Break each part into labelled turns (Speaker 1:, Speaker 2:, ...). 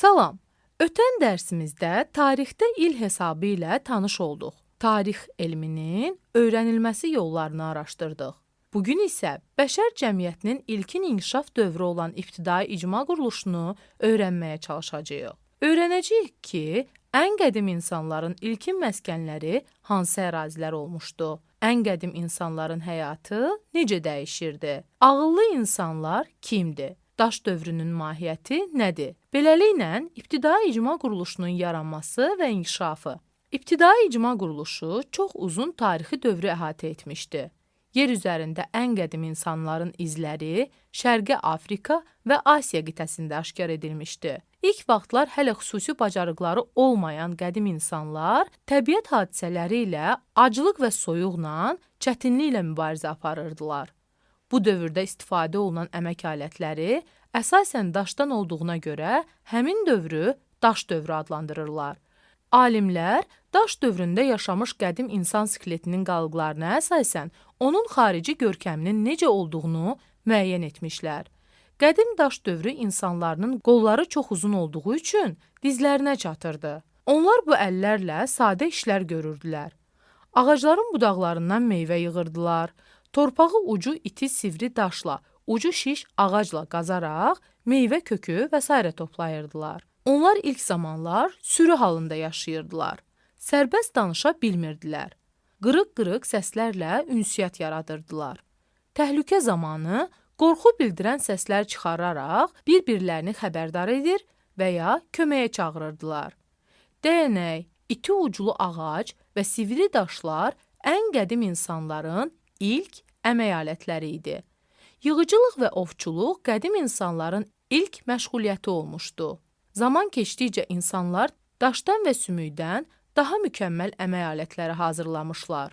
Speaker 1: Salam. Ötən dərsimizdə tarixdə il hesabı ilə tanış olduq. Tarix elminin öyrənilməsi yollarını araşdırdıq. Bu gün isə bəşər cəmiyyətinin ilkin inkişaf dövrü olan ibtidai icma quruluşunu öyrənməyə çalışacağıq. Öyrənəcəyik ki, ən qədim insanların ilkin məskənləri hansı ərazilər olmuşdu? Ən qədim insanların həyatı necə dəyişirdi? Ağıllı insanlar kimdir? Daş dövrünün mahiyyəti nədir? Beləliklə, ibtidai icma quruluşunun yaranması və inkişafı. İbtidai icma quruluşu çox uzun tarixi dövrü əhatə etmişdi. Yer üzərində ən qədim insanların izləri Şərqi Afrika və Asiya qitəsində aşkar edilmişdi. İlk vaxtlar hələ xüsusi bacarıqları olmayan qədim insanlar təbiət hadisələri ilə aclıq və soyuqla, çətinliklə mübarizə aparırdılar. Bu dövrdə istifadə olunan əmək alətləri əsasən daşdan olduğuna görə həmin dövrü daş dövrü adlandırırlar. Alimlər daş dövründə yaşamış qədim insan skeletinin qalıqlarına əsasən onun xarici görkəminin necə olduğunu müəyyən etmişlər. Qədim daş dövrü insanların qolları çox uzun olduğu üçün dizlərinə çatırdı. Onlar bu əllərlə sadə işlər görürdülər. Ağacların budaqlarından meyvə yığırdılar. Torpağı ucu iti sivri daşla, ucu şiş ağacla qazaraq meyvə kökü və s. toplayırdılar. Onlar ilk zamanlar sürü halında yaşayırdılar. Sərbəst danışa bilmirdilər. Qırıq-qırıq səslərlə ünsiyyət yaradırdılar. Təhlükə zamanı qorxu bildirən səslər çıxararaq bir-birlərini xəbərdar edir və ya köməyə çağırırdılar. Dəyənək, iti uclu ağac və sivri daşlar ən qədim insanların ilk əmək alətləri idi. Yığıcılıq və ovçuluq qədim insanların ilk məşğuliyyəti olmuşdu. Zaman keçdikcə insanlar daşdan və sümükdən daha mükəmməl əmək alətləri hazırlamışlar.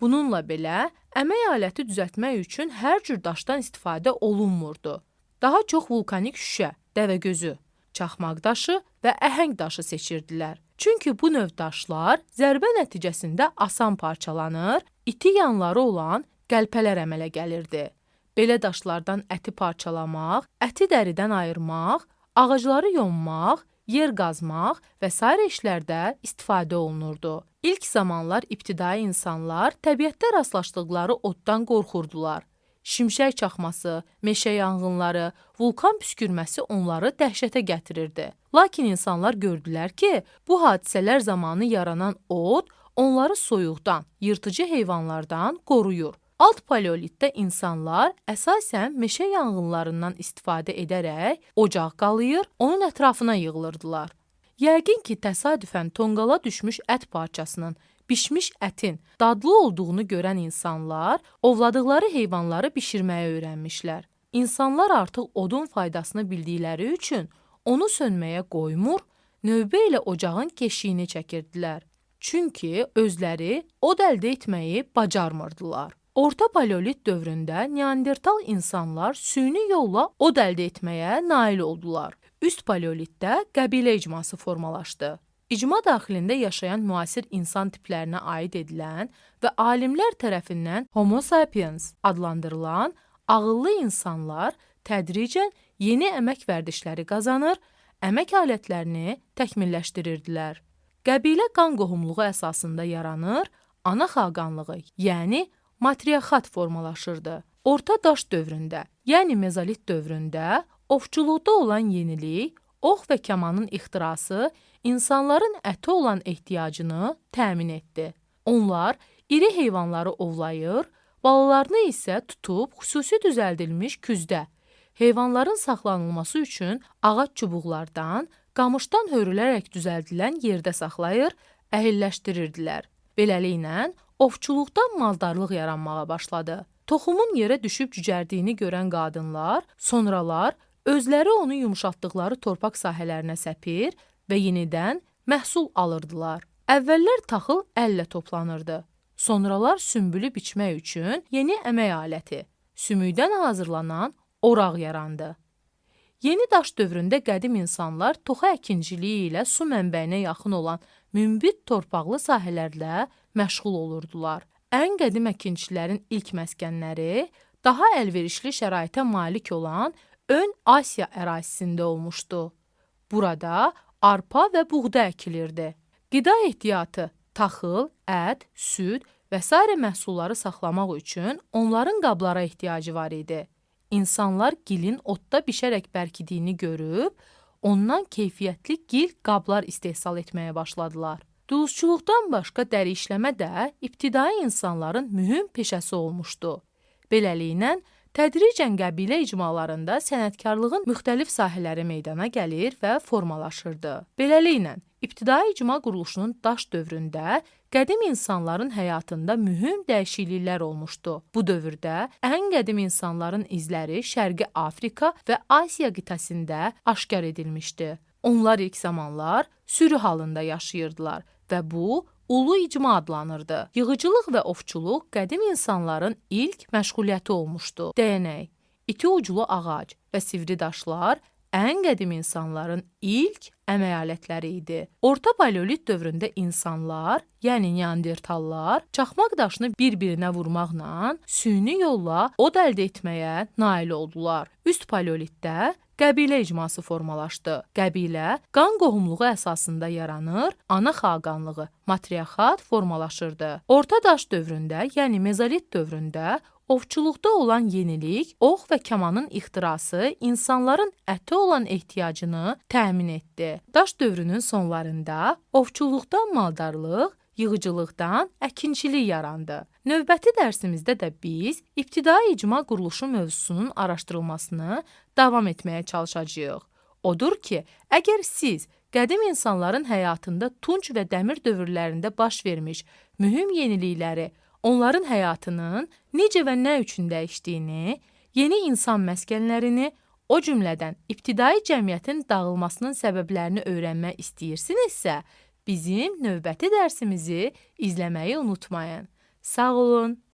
Speaker 1: Bununla belə, əmək aləti düzəltmək üçün hər cür daşdan istifadə olunmurdu. Daha çox vulkanik şüşə, dəvəgözü, çaxmaq daşı və əhəng daşı seçirdilər. Çünki bu növ daşlar zərbə nəticəsində asan parçalanır, iti yanları olan qəlpələr əmələ gəlirdi. Belə daşlardan əti parçalamaq, əti dəridən ayırmaq, ağacları yonmaq, yer qazmaq və sair işlərdə istifadə olunurdu. İlk zamanlar ibtidai insanlar təbiətdə rastlaşdıqları oddan qorxurdular. Şimşək çaxması, meşə yanğınları, vulkan püskürməsi onları dəhşətə gətirirdi. Lakin insanlar gördülər ki, bu hadisələr zamanı yaranan od onları soyuqdan, yırtıcı heyvanlardan qoruyur. Alt paleolitdə insanlar əsasən meşə yanğınlarından istifadə edərək ocaq qalayır, onun ətrafına yığılırdılar. Yəqin ki, təsadüfən tonqala düşmüş ət parçasının, bişmiş ətin dadlı olduğunu görən insanlar ovladıqları heyvanları bişirməyə öyrənmişlər. İnsanlar artıq odun faydasını bildikləri üçün onu sönməyə qoymur, növbə ilə ocağın keşiyini çəkirdilər. Çünki özləri od əldə etməyi bacarmırdılar. Orta paleolit dövründə Neandertal insanlar süni yolla od əldə etməyə nail oldular. Üst paleolitdə qəbilə icması formalaşdı. İcma daxilində yaşayan müasir insan tiplərinə aid edilən və alimlər tərəfindən Homo sapiens adlandırılan ağıllı insanlar tədricən yeni əmək vərdişləri qazanır, əmək alətlərini təkmilləşdirirdilər. Qəbilə qan qohumluğu əsasında yaranır, ana xaqanlığı, yəni matriarxat formalaşırdı. Orta daş dövründə, yəni mezolit dövründə ovçuluqda olan yenilik, ox və kamanın ixtirası insanların əti olan ehtiyacını təmin etdi. Onlar iri heyvanları ovlayır, balalarını isə tutub xüsusi düzəldilmiş küzdə heyvanların saxlanılması üçün ağac çubuqlardan, qamışdan hörülərək düzəldilən yerdə saxlayır, əhilləşdirirdilər. Beləliklə, ovçuluqdan maldarlıq yaranmağa başladı. Toxumun yerə düşüb cücərdiyini görən qadınlar, sonralar özləri onu yumşaltdıqları torpaq sahələrinə səpir və yenidən məhsul alırdılar. Əvvəllər taxıl əllə toplanırdı. Sonralar sümbülü biçmək üçün yeni əmək aləti, sümükdən hazırlanan oraq yarandı. Yeni daş dövründə qədim insanlar toxa əkinciliyi ilə su mənbəyinə yaxın olan münbit torpaqlı sahələrlə məşğul olurdular. Ən qədim əkinçilərin ilk məskənləri daha əlverişli şəraitə malik olan Ön Asiya ərazisində olmuşdu. Burada arpa və buğda əkilirdi. Qida ehtiyatı, taxıl, ət, süd və sairə məhsulları saxlamaq üçün onların qablara ehtiyacı var idi. İnsanlar gilin odda bişərək bərkidiyini görüb, ondan keyfiyyətli gil qablar istehsal etməyə başladılar. Duluzçuluqdan başqa dəri işləmə də ibtidai insanların mühüm peşəsi olmuşdu. Beləliklə, tədricən qəbilə icmalarında sənətkarlığın müxtəlif sahələri meydana gəlir və formalaşırdı. Beləliklə, ibtidai icma quruluşunun daş dövründə qədim insanların həyatında mühüm dəyişikliklər olmuşdu. Bu dövrdə ən qədim insanların izləri Şərqi Afrika və Asiya qitəsində aşkar edilmişdi. Onlar ilk zamanlar sürü halında yaşayırdılar və bu ulu icma adlanırdı. Yığıcılıq və ovçuluq qədim insanların ilk məşğuliyyəti olmuşdu. Dəyənək, iti uclu ağac və sivri daşlar ən qədim insanların ilk əmək alətləri idi. Orta paleolit dövründə insanlar, yəni neandertallar, çaxmaq daşını bir-birinə vurmaqla süni yolla od əldə etməyə nail oldular. Üst paleolitdə qəbilə icması formalaşdı. Qəbilə qan qohumluğu əsasında yaranır, ana xaqanlığı, matriarxat formalaşırdı. Orta daş dövründə, yəni mezolit dövründə ovçuluqda olan yenilik, ox və kamanın ixtirası insanların ətə olan ehtiyacını təmin etdi. Daş dövrünün sonlarında ovçuluqdan maldarlıq, yığıcılıqdan əkinçilik yarandı. Növbəti dərsimizdə də biz ibtidai icma quruluşu mövzusunun araşdırılmasını davam etməyə çalışacağıq. Odur ki, əgər siz qədim insanların həyatında tunç və dəmir dövrlərində baş vermiş mühüm yenilikləri, onların həyatının necə və nə üçün dəyişdiyini, yeni insan məskənlərini, o cümlədən ibtidai cəmiyyətin dağılmasının səbəblərini öyrənmək istəyirsinizsə, bizim növbəti dərsimizi izləməyi unutmayın. Sağ olun.